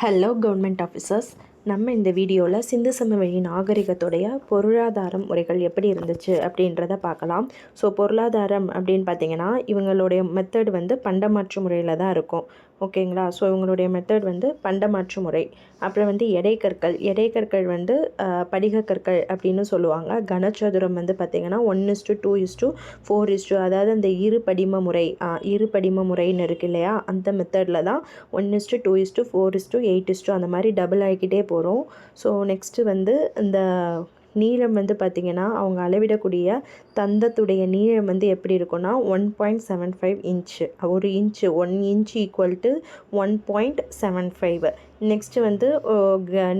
Hello government officers நம்ம இந்த வீடியோவில் சிந்து சமவெளி நாகரிகத்துடைய பொருளாதார முறைகள் எப்படி இருந்துச்சு அப்படின்றத பார்க்கலாம். ஸோ பொருளாதாரம் அப்படின்னு பார்த்தீங்கன்னா இவங்களுடைய மெத்தட் வந்து பண்டமாற்று முறையில் தான் இருக்கும். ஓகேங்களா? ஸோ இவங்களுடைய மெத்தட் வந்து பண்டமாற்று முறை அப்புறம் வந்து எடைக்கற்கள் எடைக்கற்கள் வந்து படிகக்கற்கள் அப்படின்னு சொல்லுவாங்க. கனச்சதுரம் வந்து பார்த்திங்கன்னா one is to two is to four is to அதாவது அந்த இரு படிம முறை இரு படிம முறைன்னு இருக்கு இல்லையா? அந்த மெத்தடில் தான் one is to two is to four is to eight is அந்த மாதிரி டபுள் ஆகிக்கிட்டே போகிறோம் ஸோ நெக்ஸ்ட்டு வந்து இந்த நீளம் வந்து பார்த்திங்கன்னா அவங்க அளவிடக்கூடிய தந்தத்துடைய நீளம் வந்து எப்படி இருக்குன்னா one point seven five inch ஒரு inch one inch equal to one point seven five next வந்து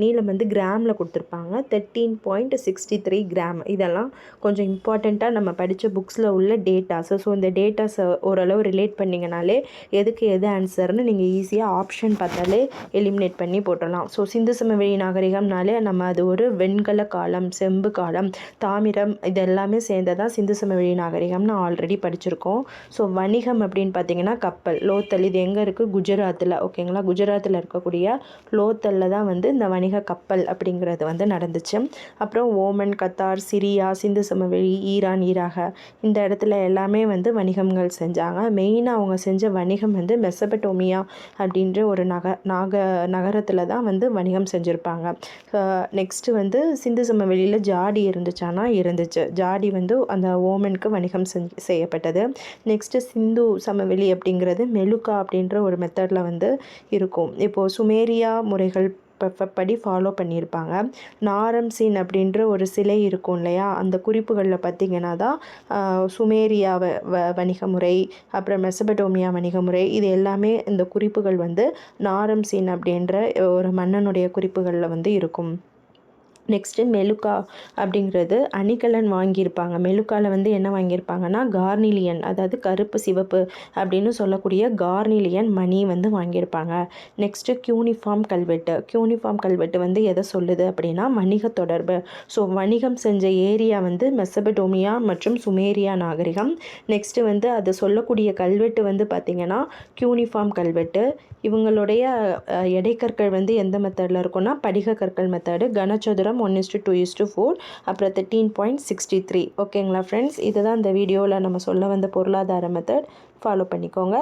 நீளம் வந்து கிராமில் கொடுத்துருப்பாங்க. Thirteen point sixty three gram. இதெல்லாம் கொஞ்சம் இம்பார்ட்டண்ட்டாக நம்ம படித்த புக்ஸில் உள்ள டேட்டாஸ் ஸோ இந்த டேட்டாஸை ஓரளவு ரிலேட் பண்ணிங்கனாலே எதுக்கு எது ஆன்சர்னு நீங்கள் ஈஸியாக ஆப்ஷன் பார்த்தாலே எலிமினேட் பண்ணி போட்டலாம் ஸோ சிந்து சமவெளி நாகரிகம்னாலே நம்ம அது ஒரு வெண்கல காலம்ஸ் செம்பு காலம் தாமிரம் இது எல்லாமே சேர்ந்ததான் சிந்து சமவெளி நாகரிகம்னு ஆல்ரெடி படிச்சிருக்கோம். ஸோ வணிகம் அப்படின்னு பார்த்தீங்கன்னா கப்பல் லோத்தல். இது எங்கே இருக்குது குஜராத்தில் ஓகேங்களா குஜராத்தில் இருக்கக்கூடிய லோத்தலில் தான் வந்து இந்த வணிக கப்பல் அப்படிங்கிறது வந்து நடந்துச்சு. அப்புறம் ஓமன் கத்தார் சிரியா சிந்து சமவெளி ஈரான் ஈராக இந்த இடத்துல எல்லாமே வந்து வணிகங்கள் செஞ்சாங்க. மெயினாக அவங்க செஞ்ச வணிகம் வந்து மெசபட்டோமியா அப்படின்ற ஒரு நக நாக நகரத்தில் தான் வந்து வணிகம் செஞ்சுருப்பாங்க. நெக்ஸ்ட்டு வந்து சிந்து சமவெளியில் ஜாடி இருந்துச்சானா இருந்துச்சு. ஜாடி வந்து அந்த ஓமனுக்கு வணிகம் செஞ்சு செய்யப்பட்டது. நெக்ஸ்ட்டு சிந்து சமவெளி அப்படிங்கிறது மெலுக்கா அப்படின்ற ஒரு மெத்தடில் வந்து இருக்கும். இப்போது சுமேரியா முறைகள் படி ஃபாலோ பண்ணியிருப்பாங்க. நாரம் சீன் அப்படின்ற ஒரு சிலை இருக்கும் இல்லையா? அந்த குறிப்புகளில் பார்த்திங்கன்னா தான் சுமேரியா வ வ வணிக முறை அப்புறம் மெசபடோமியா வணிக முறை இது எல்லாமே இந்த குறிப்புகள் வந்து நாரம் சீன் அப்படின்ற ஒரு மன்னனுடைய குறிப்புகளில் வந்து இருக்கும். நெக்ஸ்ட்டு மெலுக்கா அப்படிங்கிறது அணிகலன் வாங்கியிருப்பாங்க. மெலுக்காவில் வந்து என்ன வாங்கியிருப்பாங்கன்னா கார்னிலியன் அதாவது கருப்பு சிவப்பு அப்படின்னு சொல்லக்கூடிய கார்னிலியன் மணி வந்து வாங்கியிருப்பாங்க. நெக்ஸ்ட்டு கியூனிஃபார்ம் கல்வெட்டு. கியூனிஃபார்ம் கல்வெட்டு வந்து எதை சொல்லுது அப்படின்னா வணிக தொடர்பு. ஸோ வணிகம் செஞ்ச ஏரியா வந்து மெசபடோமியா மற்றும் சுமேரியா நாகரிகம். நெக்ஸ்ட்டு வந்து அது சொல்லக்கூடிய கல்வெட்டு வந்து பார்த்திங்கன்னா கியூனிஃபார்ம் கல்வெட்டு. இவங்களுடைய எடைக்கற்கள் வந்து எந்த மெத்தடில் இருக்கும்னா படிக கற்கள் method கனச்சதுரம் one is to two is to four அப்புறம் தேர்ட்டீன் பாயிண்ட் சிக்ஸ்டி த்ரீ ஓகேங்களா ஃப்ரெண்ட்ஸ் இதுதான் இந்த வீடியோவில் நம்ம சொல்ல வந்த பொருளாதார மெத்தட் ஃபாலோ பண்ணிக்கோங்க.